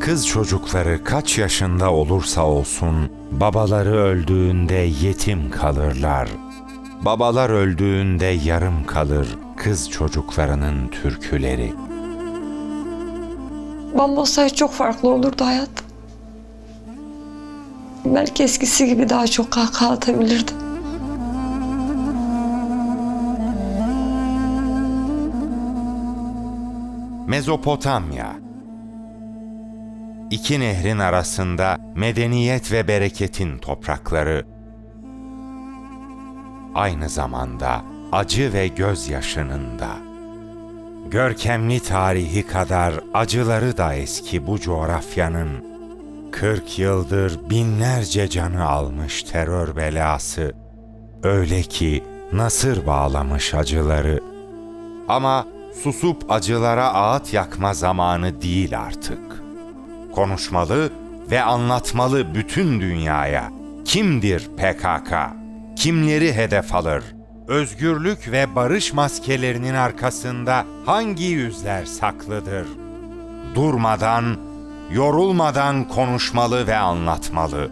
Kız çocukları kaç yaşında olursa olsun babaları öldüğünde yetim kalırlar. Babalar öldüğünde yarım kalır kız çocuklarının türküleri. Babam olsaydı çok farklı olurdu hayat. Belki eskisi gibi daha çok kahkaha atabilirdim. Mezopotamya İki nehrin arasında medeniyet ve bereketin toprakları. Aynı zamanda acı ve gözyaşının da. Görkemli tarihi kadar acıları da eski bu coğrafyanın. 40 yıldır binlerce canı almış terör belası. Öyle ki nasır bağlamış acıları. Ama susup acılara ağıt yakma zamanı değil artık. Konuşmalı ve anlatmalı bütün dünyaya. Kimdir PKK? Kimleri hedef alır? Özgürlük ve barış maskelerinin arkasında hangi yüzler saklıdır? Durmadan, yorulmadan konuşmalı ve anlatmalı.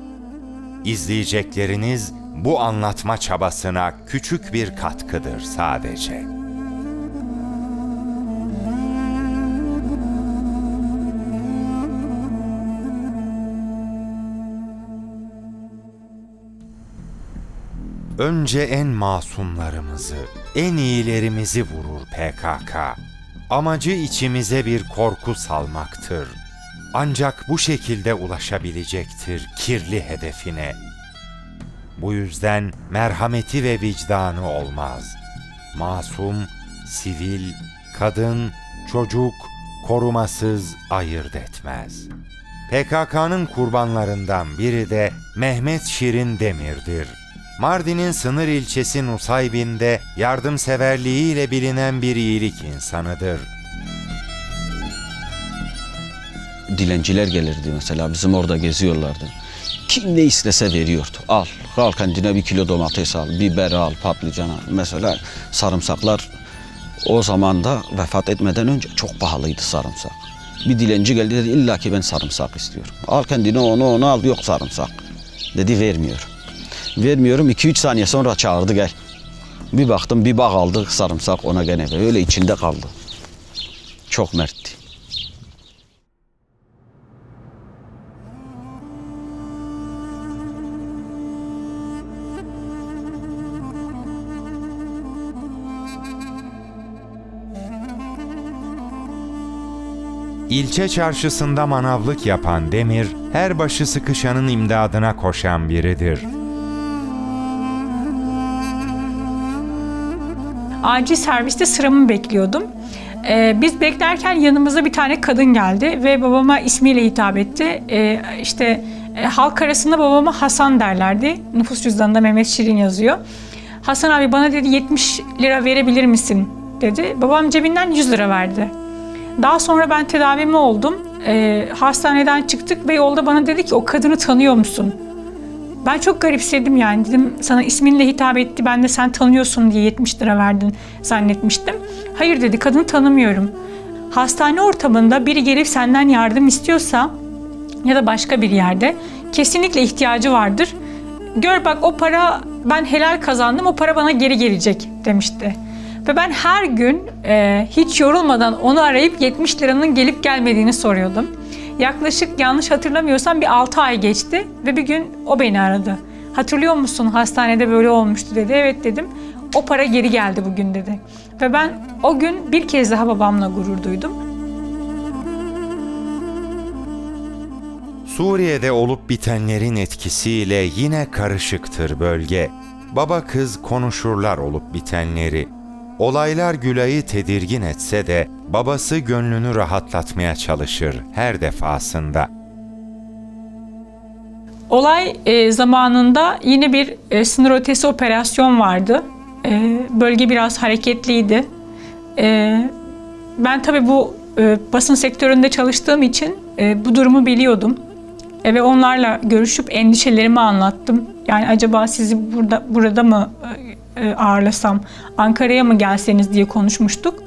İzleyecekleriniz bu anlatma çabasına küçük bir katkıdır sadece. Önce en masumlarımızı, en iyilerimizi vurur PKK. Amacı içimize bir korku salmaktır. Ancak bu şekilde ulaşabilecektir kirli hedefine. Bu yüzden merhameti ve vicdanı olmaz. Masum, sivil, kadın, çocuk, korumasız ayırt etmez. PKK'nın kurbanlarından biri de Mehmet Şirin Demir'dir. Mardin'in sınır ilçesi Nusaybin'de yardımseverliğiyle bilinen bir iyilik insanıdır. dilenciler gelirdi mesela bizim orada geziyorlardı. Kim ne istese veriyordu. Al, al kendine bir kilo domates al, biber al, patlıcan al. Mesela sarımsaklar o zaman da vefat etmeden önce çok pahalıydı sarımsak. Bir dilenci geldi dedi illa ki ben sarımsak istiyorum. Al kendine onu onu al yok sarımsak. Dedi vermiyorum. Vermiyorum 2-3 saniye sonra çağırdı gel. Bir baktım bir bağ aldı sarımsak ona gene. Öyle içinde kaldı. Çok mertti. İlçe çarşısında manavlık yapan Demir, her başı sıkışanın imdadına koşan biridir. Acil serviste sıramı bekliyordum. Ee, biz beklerken yanımıza bir tane kadın geldi ve babama ismiyle hitap etti. Ee, işte e, halk arasında babama Hasan derlerdi. Nüfus cüzdanında Mehmet Şirin yazıyor. Hasan abi bana dedi 70 lira verebilir misin dedi. Babam cebinden 100 lira verdi. Daha sonra ben tedavimi oldum. Ee, hastaneden çıktık ve yolda bana dedi ki o kadını tanıyor musun? Ben çok garipsedim yani dedim sana isminle hitap etti ben de sen tanıyorsun diye 70 lira verdin zannetmiştim. Hayır dedi kadını tanımıyorum. Hastane ortamında biri gelip senden yardım istiyorsa ya da başka bir yerde kesinlikle ihtiyacı vardır. Gör bak o para ben helal kazandım o para bana geri gelecek demişti. Ve ben her gün e, hiç yorulmadan onu arayıp 70 liranın gelip gelmediğini soruyordum. Yaklaşık yanlış hatırlamıyorsam bir 6 ay geçti ve bir gün o beni aradı. Hatırlıyor musun hastanede böyle olmuştu dedi. Evet dedim. O para geri geldi bugün dedi. Ve ben o gün bir kez daha babamla gurur duydum. Suriye'de olup bitenlerin etkisiyle yine karışıktır bölge. Baba kız konuşurlar olup bitenleri. Olaylar Gülay'ı tedirgin etse de babası gönlünü rahatlatmaya çalışır her defasında. Olay e, zamanında yine bir e, sınır ötesi operasyon vardı. E, bölge biraz hareketliydi. E, ben tabii bu e, basın sektöründe çalıştığım için e, bu durumu biliyordum. E, ve onlarla görüşüp endişelerimi anlattım. Yani acaba sizi burada burada mı e, e, ağırlasam, Ankara'ya mı gelseniz diye konuşmuştuk.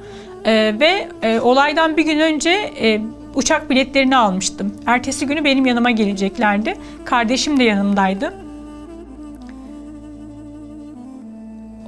E, ve e, olaydan bir gün önce e, uçak biletlerini almıştım. Ertesi günü benim yanıma geleceklerdi. Kardeşim de yanımdaydı.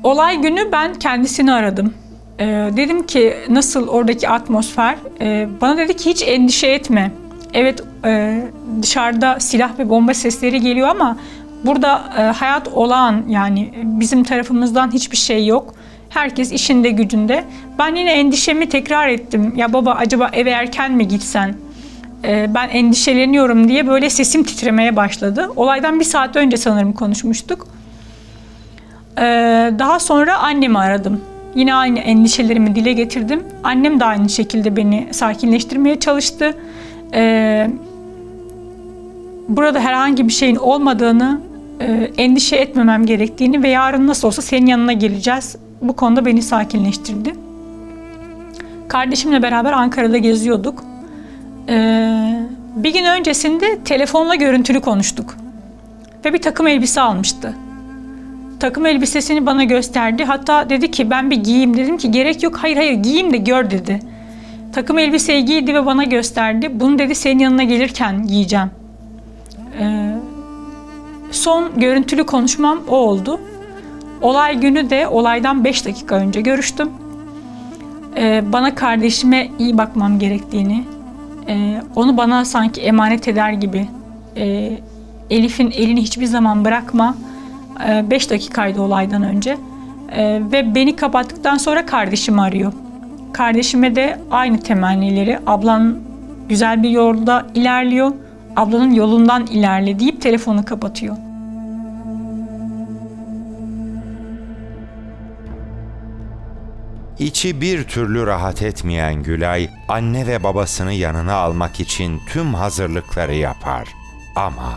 Olay günü ben kendisini aradım. Ee, dedim ki nasıl oradaki atmosfer? Ee, bana dedi ki hiç endişe etme. Evet e, dışarıda silah ve bomba sesleri geliyor ama burada e, hayat olağan yani bizim tarafımızdan hiçbir şey yok. Herkes işinde gücünde. Ben yine endişemi tekrar ettim. Ya baba acaba eve erken mi gitsen? Ee, ben endişeleniyorum diye böyle sesim titremeye başladı. Olaydan bir saat önce sanırım konuşmuştuk. Ee, daha sonra annemi aradım. Yine aynı endişelerimi dile getirdim. Annem de aynı şekilde beni sakinleştirmeye çalıştı. Ee, burada herhangi bir şeyin olmadığını, e, endişe etmemem gerektiğini ve yarın nasıl olsa senin yanına geleceğiz. Bu konuda beni sakinleştirdi. Kardeşimle beraber Ankara'da geziyorduk. Ee, bir gün öncesinde telefonla görüntülü konuştuk. Ve bir takım elbise almıştı takım elbisesini bana gösterdi. Hatta dedi ki ben bir giyeyim. Dedim ki gerek yok hayır hayır giyeyim de gör dedi. Takım elbiseyi giydi ve bana gösterdi. Bunu dedi senin yanına gelirken giyeceğim. Ee, son görüntülü konuşmam o oldu. Olay günü de olaydan 5 dakika önce görüştüm. Ee, bana kardeşime iyi bakmam gerektiğini, e, onu bana sanki emanet eder gibi, e, Elif'in elini hiçbir zaman bırakma, 5 dakikaydı olaydan önce. Ee, ve beni kapattıktan sonra kardeşimi arıyor. Kardeşime de aynı temennileri ablan güzel bir yolda ilerliyor. Ablanın yolundan ilerle deyip telefonu kapatıyor. İçi bir türlü rahat etmeyen Gülay, anne ve babasını yanına almak için tüm hazırlıkları yapar. Ama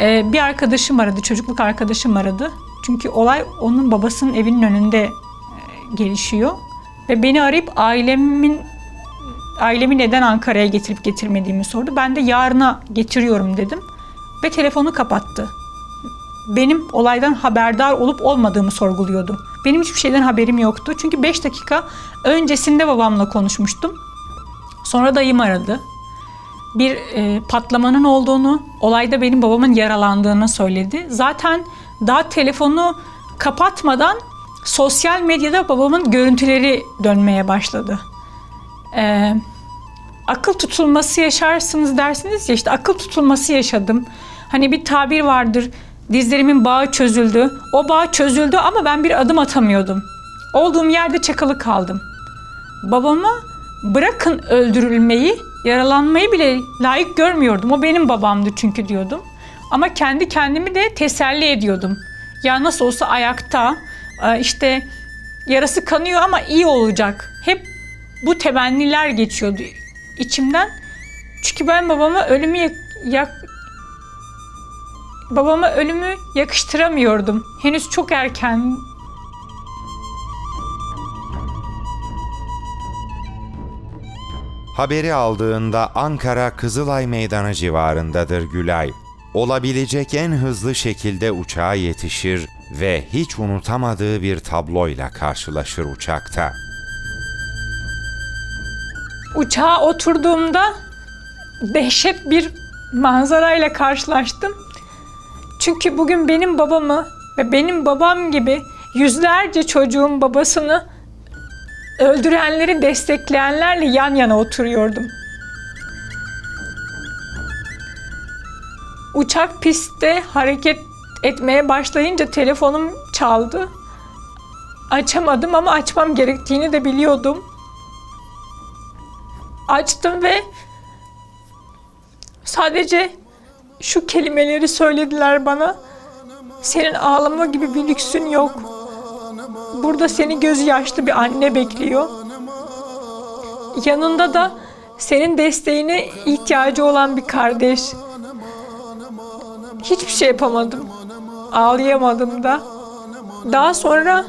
Ee, bir arkadaşım aradı, çocukluk arkadaşım aradı. Çünkü olay onun babasının evinin önünde e, gelişiyor. Ve beni arayıp ailemin ailemi neden Ankara'ya getirip getirmediğimi sordu. Ben de yarına getiriyorum dedim. Ve telefonu kapattı. Benim olaydan haberdar olup olmadığımı sorguluyordu. Benim hiçbir şeyden haberim yoktu. Çünkü 5 dakika öncesinde babamla konuşmuştum. Sonra dayım aradı bir e, patlamanın olduğunu, olayda benim babamın yaralandığını söyledi. Zaten daha telefonu kapatmadan sosyal medyada babamın görüntüleri dönmeye başladı. E, akıl tutulması yaşarsınız dersiniz ya işte akıl tutulması yaşadım. Hani bir tabir vardır dizlerimin bağı çözüldü. O bağ çözüldü ama ben bir adım atamıyordum. Olduğum yerde çakılı kaldım. Babama bırakın öldürülmeyi, yaralanmayı bile layık görmüyordum. O benim babamdı çünkü diyordum. Ama kendi kendimi de teselli ediyordum. Ya nasıl olsa ayakta, e, işte yarası kanıyor ama iyi olacak. Hep bu temenniler geçiyordu içimden. Çünkü ben babama ölümü yak- babama ölümü yakıştıramıyordum. Henüz çok erken haberi aldığında Ankara Kızılay Meydanı civarındadır Gülay. Olabilecek en hızlı şekilde uçağa yetişir ve hiç unutamadığı bir tabloyla karşılaşır uçakta. uçağa oturduğumda dehşet bir manzarayla karşılaştım. Çünkü bugün benim babamı ve benim babam gibi yüzlerce çocuğun babasını öldürenleri destekleyenlerle yan yana oturuyordum. Uçak pistte hareket etmeye başlayınca telefonum çaldı. Açamadım ama açmam gerektiğini de biliyordum. Açtım ve sadece şu kelimeleri söylediler bana. Senin ağlama gibi bir lüksün yok. Burada seni gözü yaşlı bir anne bekliyor. Yanında da senin desteğine ihtiyacı olan bir kardeş. Hiçbir şey yapamadım. Ağlayamadım da. Daha sonra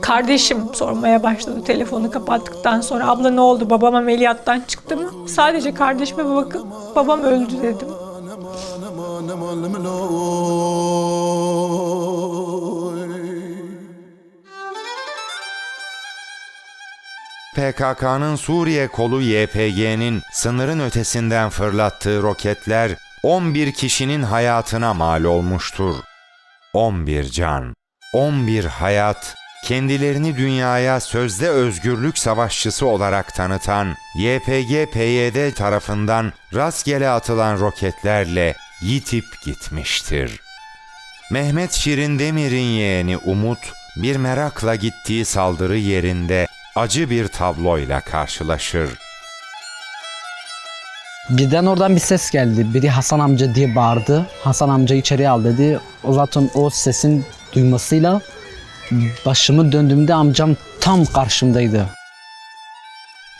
kardeşim sormaya başladı telefonu kapattıktan sonra. Abla ne oldu babam ameliyattan çıktı mı? Sadece kardeşime bakıp babam öldü dedim. PKK'nın Suriye kolu YPG'nin sınırın ötesinden fırlattığı roketler 11 kişinin hayatına mal olmuştur. 11 can, 11 hayat, kendilerini dünyaya sözde özgürlük savaşçısı olarak tanıtan YPG-PYD tarafından rastgele atılan roketlerle yitip gitmiştir. Mehmet Şirin Demir'in yeğeni Umut bir merakla gittiği saldırı yerinde acı bir tabloyla karşılaşır. Birden oradan bir ses geldi. Biri Hasan amca diye bağırdı. Hasan amca içeriye al dedi. O zaten o sesin duymasıyla başımı döndüğümde amcam tam karşımdaydı.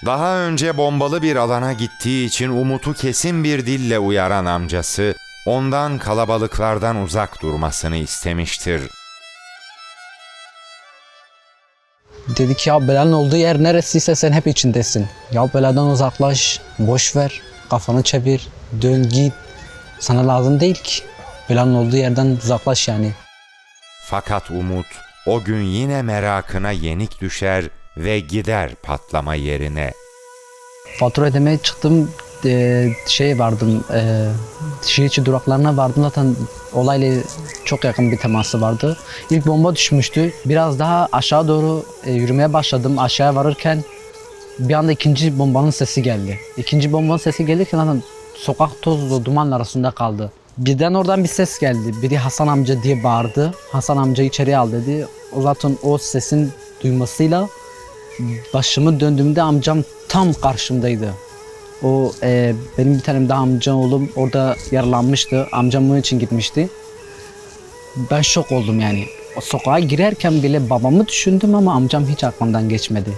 Daha önce bombalı bir alana gittiği için Umut'u kesin bir dille uyaran amcası ondan kalabalıklardan uzak durmasını istemiştir. Dedi ki ya belanın olduğu yer neresiyse sen hep içindesin. Ya beladan uzaklaş, boş ver, kafanı çevir, dön git. Sana lazım değil ki. Belanın olduğu yerden uzaklaş yani. Fakat Umut o gün yine merakına yenik düşer ve gider patlama yerine. Fatura ödemeye çıktım. Ee, şey vardım, e, şehir içi duraklarına vardım. Zaten olayla çok yakın bir teması vardı. İlk bomba düşmüştü. Biraz daha aşağı doğru e, yürümeye başladım. Aşağıya varırken bir anda ikinci bombanın sesi geldi. İkinci bombanın sesi gelirken zaten sokak tozlu duman arasında kaldı. Birden oradan bir ses geldi. Biri Hasan amca diye bağırdı. Hasan amca içeriye al dedi. O zaten o sesin duymasıyla başımı döndüğümde amcam tam karşımdaydı. O e, benim bir tanem daha amca oğlum orada yaralanmıştı. Amcam bunun için gitmişti. Ben şok oldum yani. O sokağa girerken bile babamı düşündüm ama amcam hiç aklımdan geçmedi.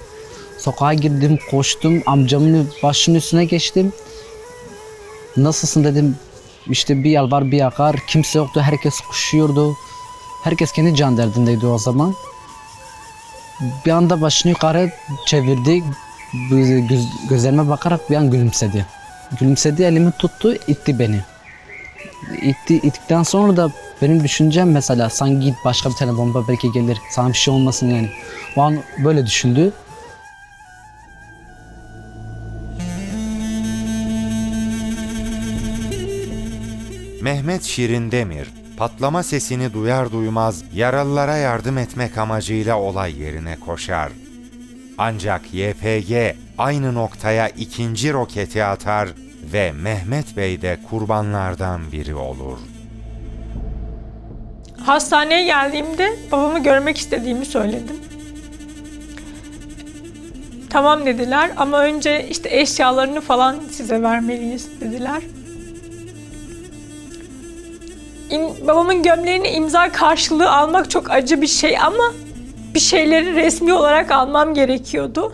Sokağa girdim, koştum, amcamın başının üstüne geçtim. Nasılsın dedim. İşte bir yalvar bir yakar. Kimse yoktu, herkes koşuyordu. Herkes kendi can derdindeydi o zaman. Bir anda başını yukarı çevirdi. Göz- göz- gözlerime bakarak bir an gülümsedi. Gülümsedi, elimi tuttu, itti beni. İtti, ittikten sonra da benim düşüncem mesela sanki git başka bir tane bomba belki gelir, sana bir şey olmasın yani. O an böyle düşündü. Mehmet Şirin Demir patlama sesini duyar duymaz yaralılara yardım etmek amacıyla olay yerine koşar. Ancak YPG aynı noktaya ikinci roketi atar ve Mehmet Bey de kurbanlardan biri olur. Hastaneye geldiğimde babamı görmek istediğimi söyledim. Tamam dediler ama önce işte eşyalarını falan size vermeliyiz dediler. İm- babamın gömleğini imza karşılığı almak çok acı bir şey ama bir şeyleri resmi olarak almam gerekiyordu.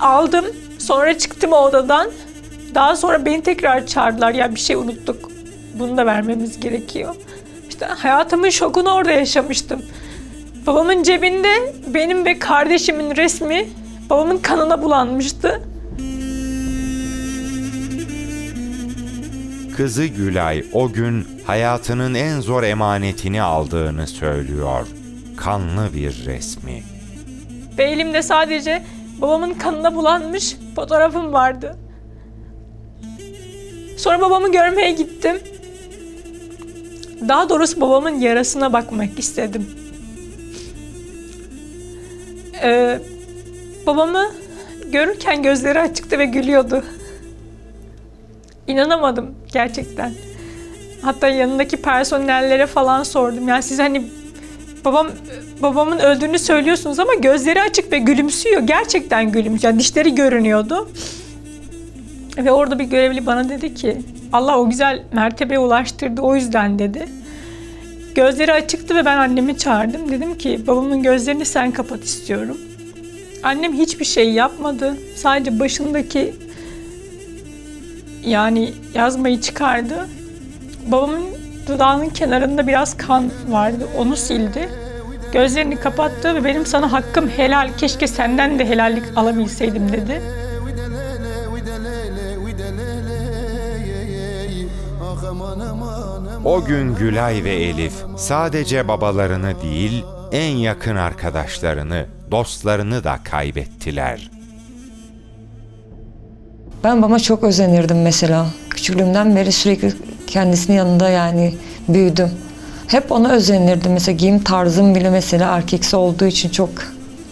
Aldım. Sonra çıktım o odadan. Daha sonra beni tekrar çağırdılar. Ya bir şey unuttuk. Bunu da vermemiz gerekiyor. İşte hayatımın şokunu orada yaşamıştım. Babamın cebinde benim ve kardeşimin resmi babamın kanına bulanmıştı. Kızı Gülay o gün hayatının en zor emanetini aldığını söylüyor. Kanlı bir resmi. Ve elimde sadece babamın kanına bulanmış fotoğrafım vardı. Sonra babamı görmeye gittim. Daha doğrusu babamın yarasına bakmak istedim. Ee, babamı görürken gözleri açıktı ve gülüyordu. İnanamadım gerçekten. Hatta yanındaki personellere falan sordum. Yani siz hani babam babamın öldüğünü söylüyorsunuz ama gözleri açık ve gülümsüyor. Gerçekten gülümsüyor. Yani dişleri görünüyordu. Ve orada bir görevli bana dedi ki Allah o güzel mertebeye ulaştırdı o yüzden dedi. Gözleri açıktı ve ben annemi çağırdım. Dedim ki babamın gözlerini sen kapat istiyorum. Annem hiçbir şey yapmadı. Sadece başındaki yani yazmayı çıkardı. Babamın dudağının kenarında biraz kan vardı. Onu sildi. Gözlerini kapattı ve benim sana hakkım helal. Keşke senden de helallik alabilseydim dedi. O gün Gülay ve Elif sadece babalarını değil, en yakın arkadaşlarını, dostlarını da kaybettiler. Ben babama çok özenirdim mesela. Küçüklüğümden beri sürekli kendisinin yanında yani büyüdüm. Hep ona özenirdim. Mesela giyim tarzım bile mesela erkeksi olduğu için çok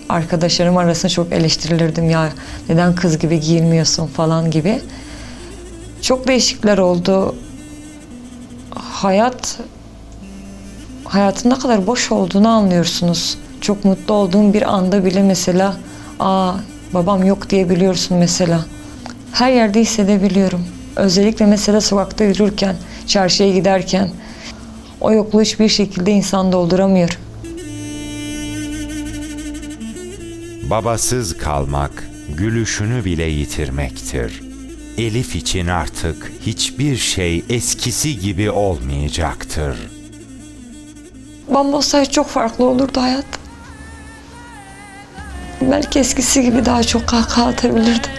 arkadaşlarım arasında çok eleştirilirdim ya neden kız gibi giyinmiyorsun falan gibi. Çok değişiklikler oldu. Hayat hayatın ne kadar boş olduğunu anlıyorsunuz. Çok mutlu olduğum bir anda bile mesela aa babam yok diyebiliyorsun mesela. Her yerde hissedebiliyorum. Özellikle mesela sokakta yürürken, çarşıya giderken o yokluğu hiçbir şekilde insan dolduramıyor. Babasız kalmak, gülüşünü bile yitirmektir. Elif için artık hiçbir şey eskisi gibi olmayacaktır. Babam olsaydı çok farklı olurdu hayat. Belki eskisi gibi daha çok kahkaha atabilirdim.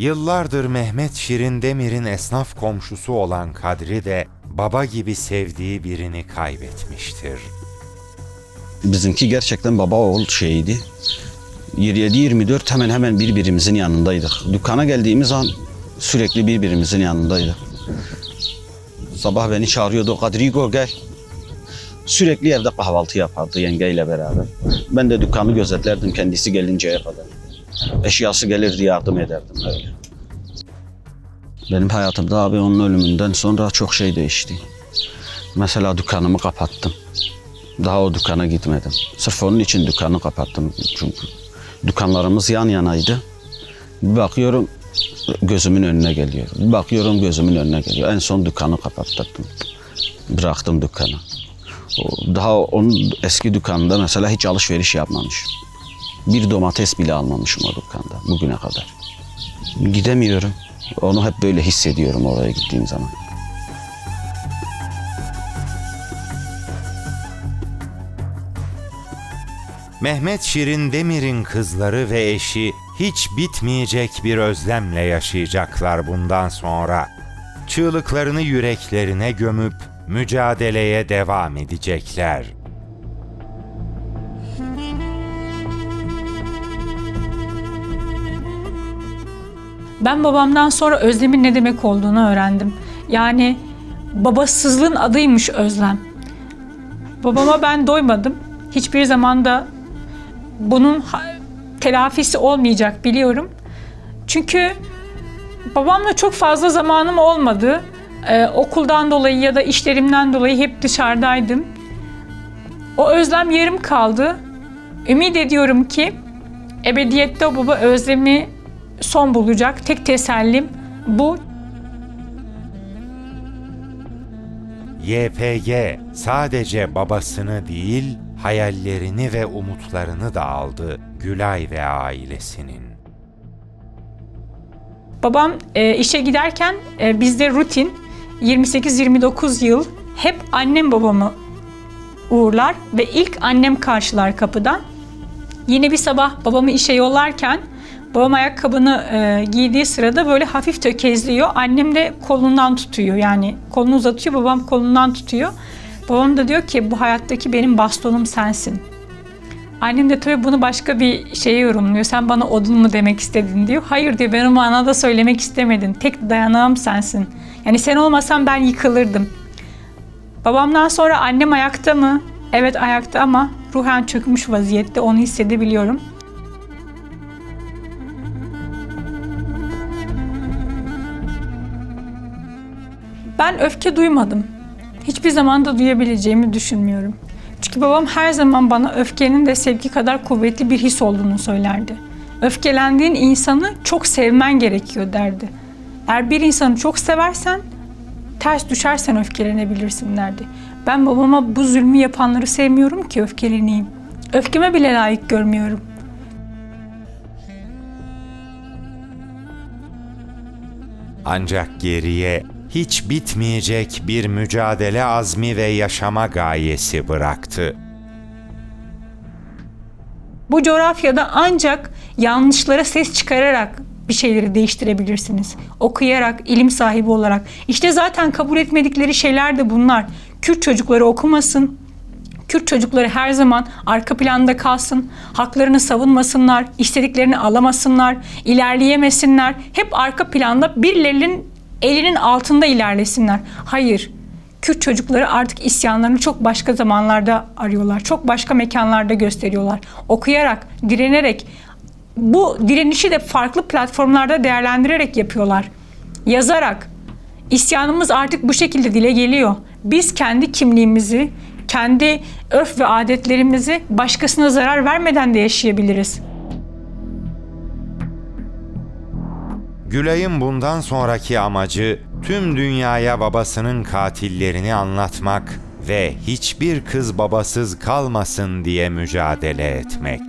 Yıllardır Mehmet Şirin Demir'in esnaf komşusu olan Kadri de baba gibi sevdiği birini kaybetmiştir. Bizimki gerçekten baba oğul şeyiydi. 27-24 hemen hemen birbirimizin yanındaydık. Dükkana geldiğimiz an sürekli birbirimizin yanındaydık. Sabah beni çağırıyordu, Kadrigo gel. Sürekli evde kahvaltı yapardı yengeyle beraber. Ben de dükkanı gözetlerdim kendisi gelinceye kadar. Eşyası gelirdi yardım ederdim öyle. Benim hayatımda abi onun ölümünden sonra çok şey değişti. Mesela dükkanımı kapattım. Daha o dükkana gitmedim. Sırf onun için dükkanı kapattım. Çünkü dükkanlarımız yan yanaydı. Bir bakıyorum gözümün önüne geliyor. Bir bakıyorum gözümün önüne geliyor. En son dükkanı kapattırdım. Bıraktım dükkanı. Daha onun eski dükkanında mesela hiç alışveriş yapmamışım. Bir domates bile almamışım o dükkanda bugüne kadar. Gidemiyorum. Onu hep böyle hissediyorum oraya gittiğim zaman. Mehmet Şirin Demir'in kızları ve eşi hiç bitmeyecek bir özlemle yaşayacaklar bundan sonra. Çığlıklarını yüreklerine gömüp mücadeleye devam edecekler. Ben babamdan sonra özlemin ne demek olduğunu öğrendim. Yani babasızlığın adıymış özlem. Babama ben doymadım. Hiçbir zaman da bunun telafisi olmayacak biliyorum. Çünkü babamla çok fazla zamanım olmadı. Ee, okuldan dolayı ya da işlerimden dolayı hep dışarıdaydım. O özlem yarım kaldı. Ümit ediyorum ki ebediyette o baba özlemi son bulacak. Tek tesellim bu. YPG sadece babasını değil, hayallerini ve umutlarını da aldı Gülay ve ailesinin. Babam e, işe giderken e, bizde rutin 28-29 yıl hep annem babamı uğurlar ve ilk annem karşılar kapıdan. Yine bir sabah babamı işe yollarken babam ayakkabını e, giydiği sırada böyle hafif tökezliyor. Annem de kolundan tutuyor yani kolunu uzatıyor babam kolundan tutuyor. Babam da diyor ki bu hayattaki benim bastonum sensin. Annem de tabii bunu başka bir şeye yorumluyor. Sen bana odun mu demek istedin diyor. Hayır diyor ben o manada söylemek istemedim. Tek dayanağım sensin. Yani sen olmasan ben yıkılırdım. Babamdan sonra annem ayakta mı? Evet ayakta ama ruhen çökmüş vaziyette onu hissedebiliyorum. Ben öfke duymadım. Hiçbir zaman da duyabileceğimi düşünmüyorum. Çünkü babam her zaman bana öfkenin de sevgi kadar kuvvetli bir his olduğunu söylerdi. Öfkelendiğin insanı çok sevmen gerekiyor derdi. Eğer bir insanı çok seversen ters düşersen öfkelenebilirsin derdi. Ben babama bu zulmü yapanları sevmiyorum ki öfkeleneyim. Öfkeme bile layık görmüyorum. Ancak geriye hiç bitmeyecek bir mücadele azmi ve yaşama gayesi bıraktı. Bu coğrafyada ancak yanlışlara ses çıkararak bir şeyleri değiştirebilirsiniz. Okuyarak, ilim sahibi olarak. İşte zaten kabul etmedikleri şeyler de bunlar. Kürt çocukları okumasın, Kürt çocukları her zaman arka planda kalsın, haklarını savunmasınlar, istediklerini alamasınlar, ilerleyemesinler. Hep arka planda birilerinin elinin altında ilerlesinler. Hayır, Kürt çocukları artık isyanlarını çok başka zamanlarda arıyorlar. Çok başka mekanlarda gösteriyorlar. Okuyarak, direnerek, bu direnişi de farklı platformlarda değerlendirerek yapıyorlar. Yazarak, İsyanımız artık bu şekilde dile geliyor. Biz kendi kimliğimizi, kendi örf ve adetlerimizi başkasına zarar vermeden de yaşayabiliriz. Gülay'ın bundan sonraki amacı tüm dünyaya babasının katillerini anlatmak ve hiçbir kız babasız kalmasın diye mücadele etmek.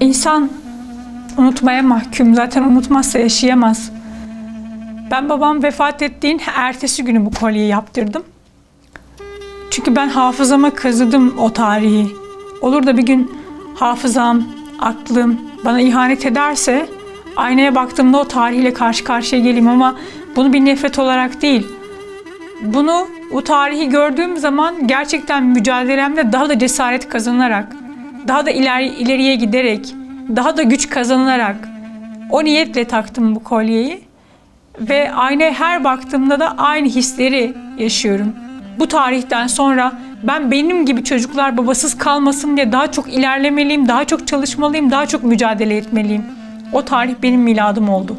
İnsan unutmaya mahkum. Zaten unutmazsa yaşayamaz. Ben babam vefat ettiğin ertesi günü bu kolyeyi yaptırdım. Çünkü ben hafızama kazıdım o tarihi. Olur da bir gün hafızam, aklım bana ihanet ederse aynaya baktığımda o tarihle karşı karşıya geleyim ama bunu bir nefret olarak değil. Bunu o tarihi gördüğüm zaman gerçekten mücadelemde daha da cesaret kazanarak, daha da iler, ileriye giderek, daha da güç kazanarak o niyetle taktım bu kolyeyi. Ve aynaya her baktığımda da aynı hisleri yaşıyorum. Bu tarihten sonra ben benim gibi çocuklar babasız kalmasın diye daha çok ilerlemeliyim, daha çok çalışmalıyım, daha çok mücadele etmeliyim. O tarih benim miladım oldu.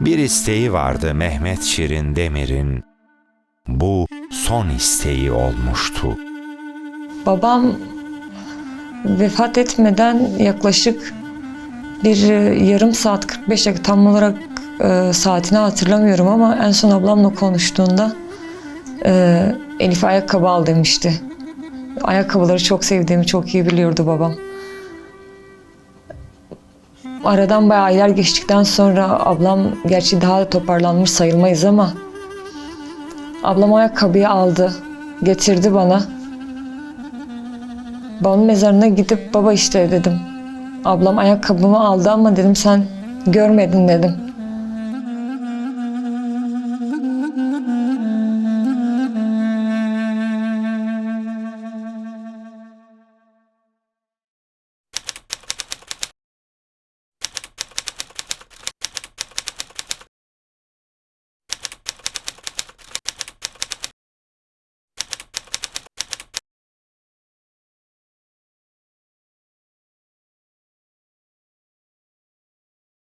Bir isteği vardı Mehmet Şirin Demir'in. Bu son isteği olmuştu. Babam vefat etmeden yaklaşık bir e, yarım saat 45 dakika tam olarak e, saatini hatırlamıyorum ama en son ablamla konuştuğunda e, Elif ayakkabı al demişti. Ayakkabıları çok sevdiğimi çok iyi biliyordu babam. Aradan bayağı aylar geçtikten sonra ablam gerçi daha da toparlanmış sayılmayız ama ablam ayakkabıyı aldı, getirdi bana. Babamın mezarına gidip baba işte dedim. Ablam ayakkabımı aldı ama dedim sen görmedin dedim.